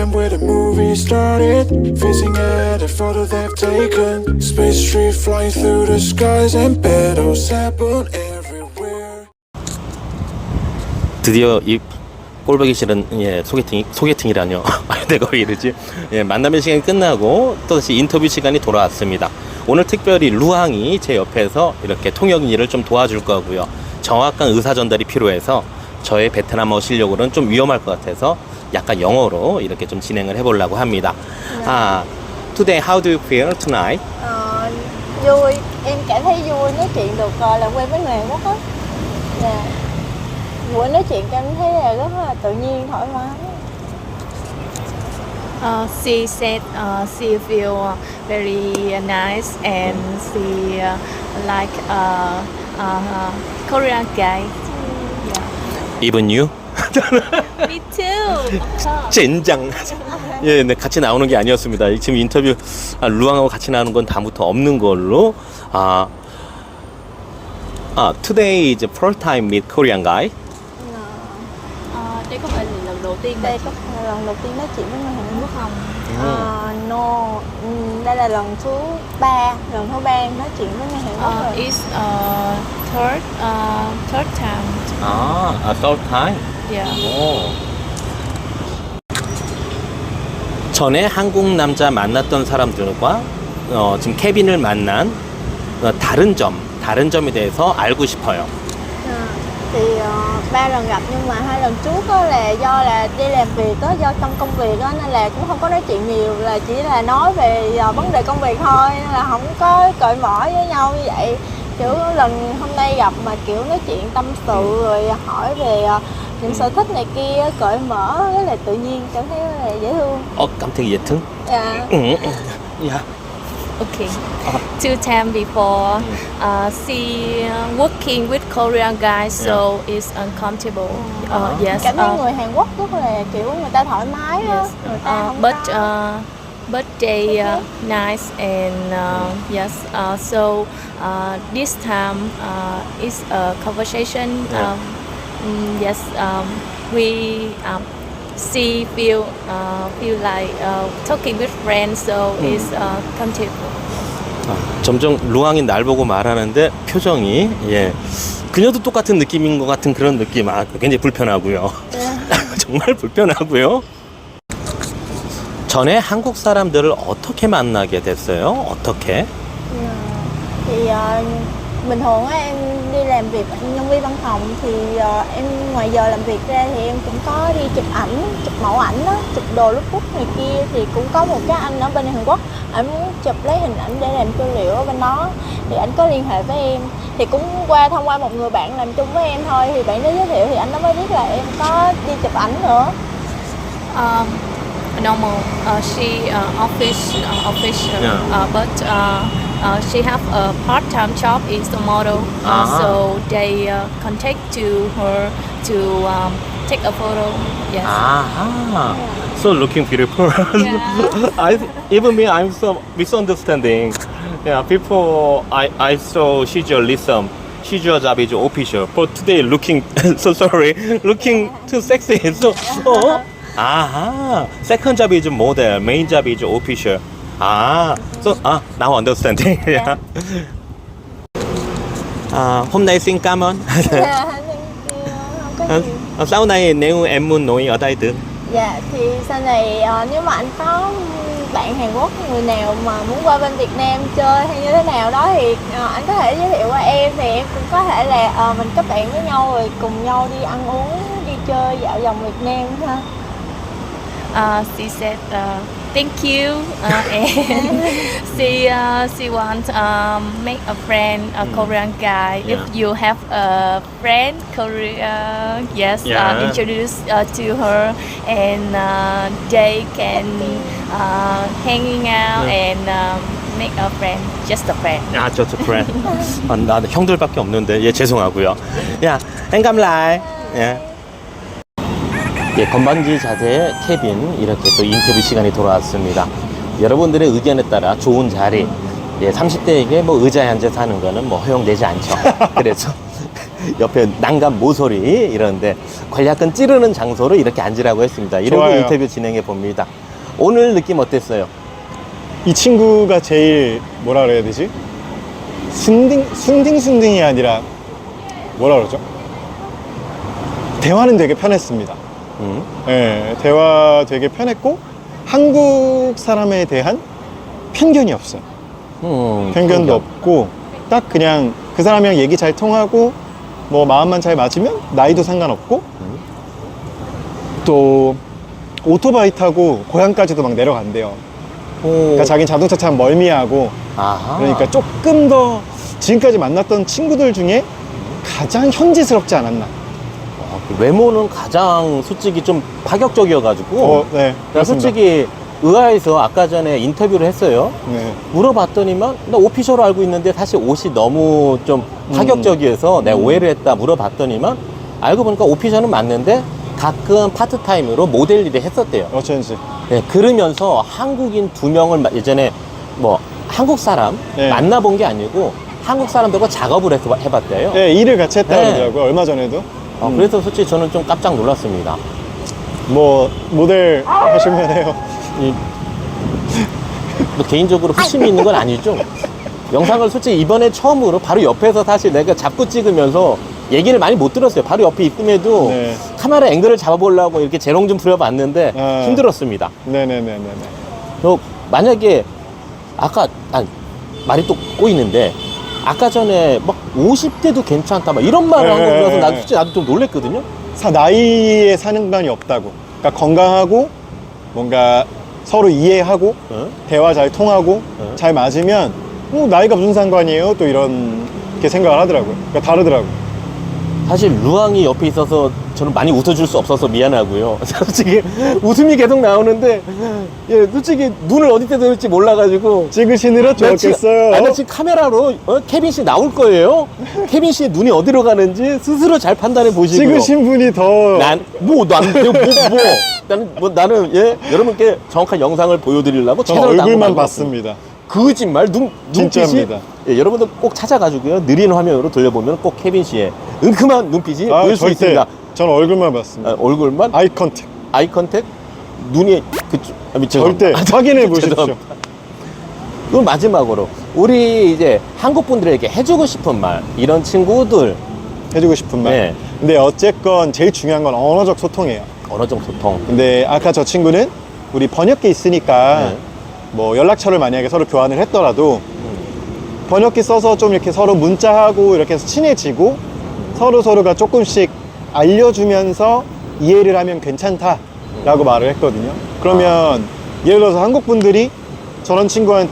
Amsterdam where the movie started. Facing at a photo they've taken. Space tree flying through the skies and petals happen everywhere. 드디어 이 꼴보기 싫은 예, 소개팅 소개팅이라뇨. 아, 내가 왜 이러지? 예, 만남의 시간이 끝나고 또 다시 인터뷰 시간이 돌아왔습니다. 오늘 특별히 루앙이 제 옆에서 이렇게 통역 일을 좀 도와줄 거고요. 정확한 의사 전달이 필요해서 저의 베트남어 실력으로는 좀 위험할 것 같아서 약간 영어로 이렇게 좀 진행을 해보려고 합니다. 아, today how do you feel tonight? Ờ, vui em cảm thấy vui nói chuyện được ờ, làm quen với người Hàn Quốc á dạ. buổi nói chuyện em thấy là rất là tự nhiên thoải mái Uh, she said uh, she feel very nice and she uh, like uh, uh, Korean guy. Even you? Me too. 젠장. 예, 네, 같이 나오는 게 아니었습니다. 지금 인터뷰 아, 루앙하고 같이 나오는 건 다음부터 없는 걸로. 아, 아, today is first time meet Korean guy. Uh, đây có phải là lần đầu tiên đây có phải là lần đầu tiên nói chuyện với người Hàn Quốc không? Ờ, no ừ, đây là lần thứ ba lần thứ ba em nói chuyện với người Hàn Quốc Uh, rồi it's uh, third uh, third time. 아, 아 third time. Yeah. 오. 전에 한국 남자 만났던 사람들과 어, 지금 케빈을 만난 어, 다른 점, 다른 점에 대해서 알고 싶어요. thì ờ, ba uh, lần gặp nhưng mà hai lần trước đó là do là đi làm việc đó do trong công việc đó nên là cũng không có nói chuyện nhiều là chỉ là nói về uh, vấn đề công việc thôi nên là không có cởi mở với nhau như vậy kiểu lần hôm nay gặp mà kiểu nói chuyện tâm sự ừ. rồi hỏi về uh, những sở ừ. thích này kia cởi mở rất là tự nhiên cảm thấy là dễ thương. Oh, cảm thấy dễ thương. Dạ. Ừ. Dạ. ok À, Okay. Two times before, uh, she uh, working with Korean guys, so it's uncomfortable. Uh, yes. cảm thấy uh, người Hàn Quốc rất là kiểu người ta thoải mái á Yes, người ta uh, không but có uh, but they uh, nice and uh, yes. Uh, so uh, this time uh, is a conversation. Yeah. Um, mm, yes, um, we um, see feel uh, feel like uh, talking with friends. So it's uh, comfortable. 아, 점점 루앙이 날 보고 말하는데 표정이 예. 그녀도 똑같은 느낌인 것 같은 그런 느낌. 아 굉장히 불편하고요. 정말 불편하고요. 전에 한국 사람들을 어떻게 만나게 됐어요? 어떻게? thì ờ, bình thường á em đi làm việc nhân viên văn phòng thì uh, em ngoài giờ làm việc ra thì em cũng có đi chụp ảnh chụp mẫu ảnh đó chụp đồ lúc phút này kia thì cũng có một cái anh ở bên Hàn Quốc ảnh muốn chụp lấy hình ảnh để làm tư liệu ở bên đó thì ảnh có liên hệ với em. Thì cũng qua thông qua một người bạn làm chung với em thôi thì bạn đó giới thiệu thì anh nó mới biết là em có đi chụp ảnh nữa. Uh, normal. Uh, she uh, office uh, official, Yeah. uh, but uh, uh, she have a part-time job is the model. Uh, Ah. So they uh, contact to her to um, take a photo. Yes. 아 so looking beautiful Yeah. I even me I'm so misunderstanding yeah people I I saw she's your listen she's your job is official but today looking so sorry looking too sexy so 어 아하 second job is model main job is official 아 so 아 now understanding yeah à, hôm nay xin cảm ơn Dạ, thank you. không có gì Ờ, sau này nếu em muốn nói ở đây được Dạ thì sau này ờ, nếu mà anh có bạn Hàn Quốc người nào mà muốn qua bên Việt Nam chơi hay như thế nào đó thì ờ, anh có thể giới thiệu qua em thì em cũng có thể là ờ, mình kết bạn với nhau rồi cùng nhau đi ăn uống đi chơi dạo vòng Việt Nam ha. Uh, she said uh, thank you uh, and she uh, she wants um, make a friend a Korean guy. If Yeah. you have a friend Korea, yes, Yeah. uh, introduce uh, to her, and uh, they can uh, hanging out Yeah. and um, make a friend, just a friend. 야, 저, 저, 그래. 아, 나는 형들밖에 없는데, 예, 죄송하고요. 야, 행감라이. 예. 예, 건방지 자세의 케빈, 이렇게 또 인터뷰 시간이 돌아왔습니다. 여러분들의 의견에 따라 좋은 자리, 예, 30대에게 뭐 의자에 앉아서 하는 거는 뭐 허용되지 않죠. 그래서 옆에 난간 모서리 이런데 관략근 찌르는 장소로 이렇게 앉으라고 했습니다. 이러고 좋아요. 인터뷰 진행해 봅니다. 오늘 느낌 어땠어요? 이 친구가 제일 뭐라 그래야 되지? 순딩, 순딩 순딩이 아니라 뭐라 그러죠? 대화는 되게 편했습니다. 음. 예, 대화 되게 편했고 한국 사람에 대한 편견이 없어요. 음, 편견도 편견. 없고 딱 그냥 그 사람이랑 얘기 잘 통하고 뭐 마음만 잘 맞으면 나이도 상관없고 또 오토바이 타고 고향까지도 막 내려간대요. 오. 그러니까 자기는 자동차 참 멀미하고 아하. 그러니까 조금 더 지금까지 만났던 친구들 중에 가장 현지스럽지 않았나. 외모는 가장 솔직히 좀 파격적이어가지고 어, 네. 나 그렇습니다. 솔직히 의아해서 아까 전에 인터뷰를 했어요. 네. 물어봤더니만 나 오피셜로 알고 있는데 사실 옷이 너무 좀 파격적이어서 내가 오해를 했다 물어봤더니만 알고 보니까 오피셜은 맞는데 가끔 파트타임으로 모델 일을 했었대요. 어쩐지. 네, 그러면서 한국인 두 명을 마- 예전에 뭐 한국 사람 네. 만나본 게 아니고 한국 사람들과 작업을 해서 해봤대요. 네, 일을 같이 했다고 네. 그러더라고요. 얼마 전에도. 어, 음. 그래서 솔직히 저는 좀 깜짝 놀랐습니다. 뭐 모델 하시면 해요. 이, 뭐 개인적으로 후심이 있는 건 아니죠. 영상을 솔직히 이번에 처음으로 바로 옆에서 사실 내가 잡고 찍으면서 얘기를 많이 못 들었어요. 바로 옆에 있음에도 네. 카메라 앵글을 잡아보려고 이렇게 재롱 좀 부려봤는데 아. 힘들었습니다. 네네네네네. 너 만약에 아까 아, 말이 또 꼬이는데 아까 전에 막 50대도 괜찮다 막 이런 말을 한거 네, 들어서 네, 나도 네. 솔직히 나도 좀 놀랬거든요. 사 나이에 상관이 없다고. 그러니까 건강하고 뭔가 서로 이해하고 어? 대화 잘 통하고 네. 잘 맞으면 뭐 나이가 무슨 상관이에요? 또 이런 게 생각을 하더라고요. 그러니까 다르더라고. 요 사실 루앙이 옆에 있어서 저는 많이 웃어줄 수 없어서 미안하고요. 솔직히 웃음이 계속 나오는데 예, 솔직히 눈을 어디 때 들을지 몰라가지고 찍으시느라 나 지금- 좋았겠어요. 아, 나 지금 카메라로 어, 케빈 씨 나올 거예요. 케빈 씨의 눈이 어디로 가는지 스스로 잘 판단해 보시고요. 찍으신 분이 더 난뭐 난 뭐, 뭐, 뭐 나는 뭐 나는 예 여러분께 정확한 영상을 보여드리려고 채널을 얼굴만 봤습니다. 거짓말 눈 눈빛이 진짜입니다. 예, 여러분들 꼭 찾아가지고요 느린 화면으로 돌려보면 꼭 케빈 씨의 은큼한 눈빛이 아, 보일 수 절대. 있습니다. 저는 얼굴만 봤습니다. 아, 얼굴만 아이 컨택. 아이 컨택 눈이 그쪽 아, 미- 절대 죄송합니다. 확인해 보십시오. 그럼 마지막으로 우리 이제 한국 분들에게 해주고 싶은 말 이런 친구들 해주고 싶은 말. 네. 근데 어쨌건 제일 중요한 건 언어적 소통이에요. 언어적 소통 근데 아까 저 친구는 우리 번역기 있으니까 네. 뭐 연락처를 만약에 서로 교환을 했더라도 번역기 써서 좀 이렇게 서로 문자하고 이렇게 해서 친해지고 서로 서로가 조금씩 알려주면서 이해를 하면 괜찮다라고 말을 했거든요. 그러면 예를 들어서 한국 분들이 저런 친구랑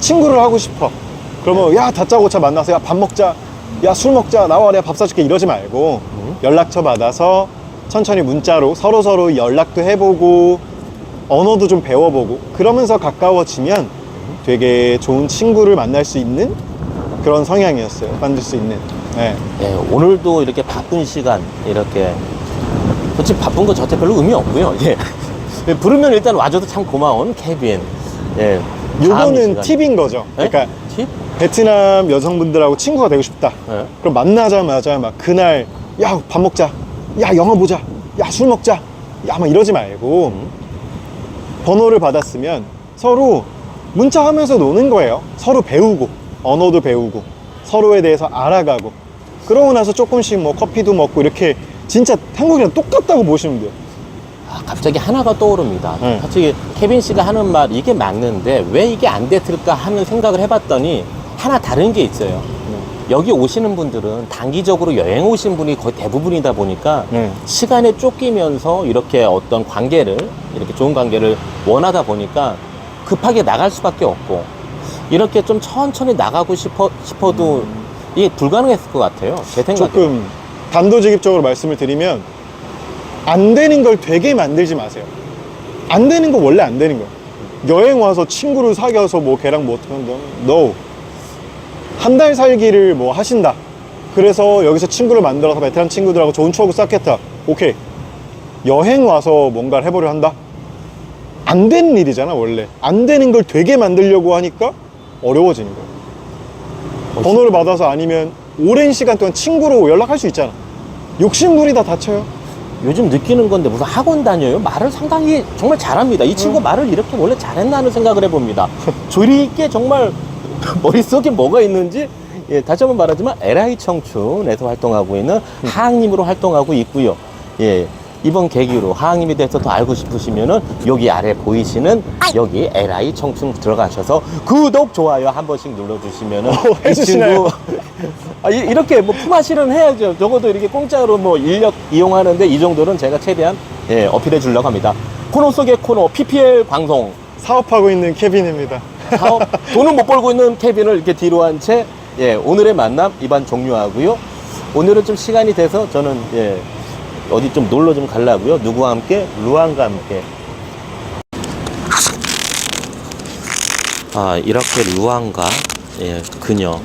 친구를 하고 싶어. 그러면 야 다짜고짜 만나서 야 밥 먹자, 야 술 먹자, 나와 내가 밥 사줄게 이러지 말고 연락처 받아서 천천히 문자로 서로 서로 연락도 해보고 언어도 좀 배워보고 그러면서 가까워지면 되게 좋은 친구를 만날 수 있는 그런 성향이었어요. 만들 수 있는. 네. 예, 오늘도 이렇게 바쁜 시간 이렇게 솔직히 바쁜 거 저한테 별로 의미 없고요. 예. 예, 부르면 일단 와줘도 참 고마운 케빈. 예. 요거는 시간- 팁인 거죠. 예? 그러니까 팁? 베트남 여성분들하고 친구가 되고 싶다. 예. 그럼 만나자마자 막 그날 야 밥 먹자, 야 영화 보자, 야 술 먹자, 야 막 이러지 말고 번호를 받았으면 서로 문자하면서 노는 거예요. 서로 배우고 언어도 배우고 서로에 대해서 알아가고 그러고 나서 조금씩 뭐 커피도 먹고 이렇게 진짜 한국이랑 똑같다고 보시면 돼요. 아, 갑자기 하나가 떠오릅니다. 네. 솔직히 케빈 씨가 하는 말 이게 맞는데 왜 이게 안 됐을까 하는 생각을 해봤더니 하나 다른 게 있어요. 여기 오시는 분들은 단기적으로 여행 오신 분이 거의 대부분이다 보니까 네. 시간에 쫓기면서 이렇게 어떤 관계를 이렇게 좋은 관계를 원하다 보니까 급하게 나갈 수밖에 없고 이렇게 좀 천천히 나가고 싶어 싶어도 이게 불가능했을 것 같아요. 제 생각에. 조금 단도직입적으로 말씀을 드리면 안 되는 걸 되게 만들지 마세요. 안 되는 거 원래 안 되는 거예요. 여행 와서 친구를 사귀어서 뭐 걔랑 뭐 어떻게 한다? No. 한 달 살기를 뭐 하신다. 그래서 여기서 친구를 만들어서 베트남 친구들하고 좋은 추억을 쌓겠다. 오케이. 여행 와서 뭔가를 해보려 한다? 안 되는 일이잖아, 원래. 안 되는 걸 되게 만들려고 하니까 어려워지는 거예요. 번호를 받아서 아니면 오랜 시간 동안 친구로 연락할 수 있잖아. 욕심부리다 다쳐요. 요즘 느끼는 건데 무슨 학원 다녀요? 말을 상당히 정말 잘합니다. 이 친구 말을 이렇게 원래 잘했나 하는 생각을 해봅니다. 조리 있게 정말 머릿속에 뭐가 있는지 예, 다시 한번 말하지만 LI 청춘에서 활동하고 있는 하항님으로 활동하고 있고요. 예, 이번 계기로 하항님에 대해서 더 알고 싶으시면은 여기 아래 보이시는 여기 LI 청춘 들어가셔서 구독 좋아요 한 번씩 눌러주시면은 이 해주시나요? 친구 아, 이- 이렇게 뭐 품앗이는 해야죠. 적어도 이렇게 공짜로 뭐 인력 이용하는데 이 정도는 제가 최대한 예, 어필해 주려고 합니다. 코너 속의 코너 PPL 방송 사업하고 있는 케빈입니다. 사업 돈은 못 벌고 있는 케빈을 이렇게 뒤로 한 채 예, 오늘의 만남 이반 종료하고요. 오늘은 좀 시간이 돼서 저는 예, 어디 좀 놀러 좀 가려고요. 누구와 함께? 루안과 함께. 아 이렇게 루안과 예, 그녀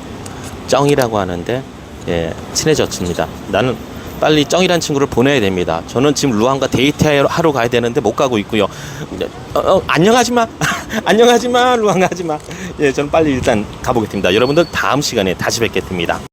쩡이라고 하는데 예, 친해졌습니다. 나는 빨리 쩡이란 친구를 보내야 됩니다. 저는 지금 루안과 데이트하러 가야 되는데 못 가고 있고요. 어, 어, 안녕하지 마. 안녕하지 마. 루안 가지 마. 예, 저는 빨리 일단 가보겠습니다. 여러분들 다음 시간에 다시 뵙겠습니다.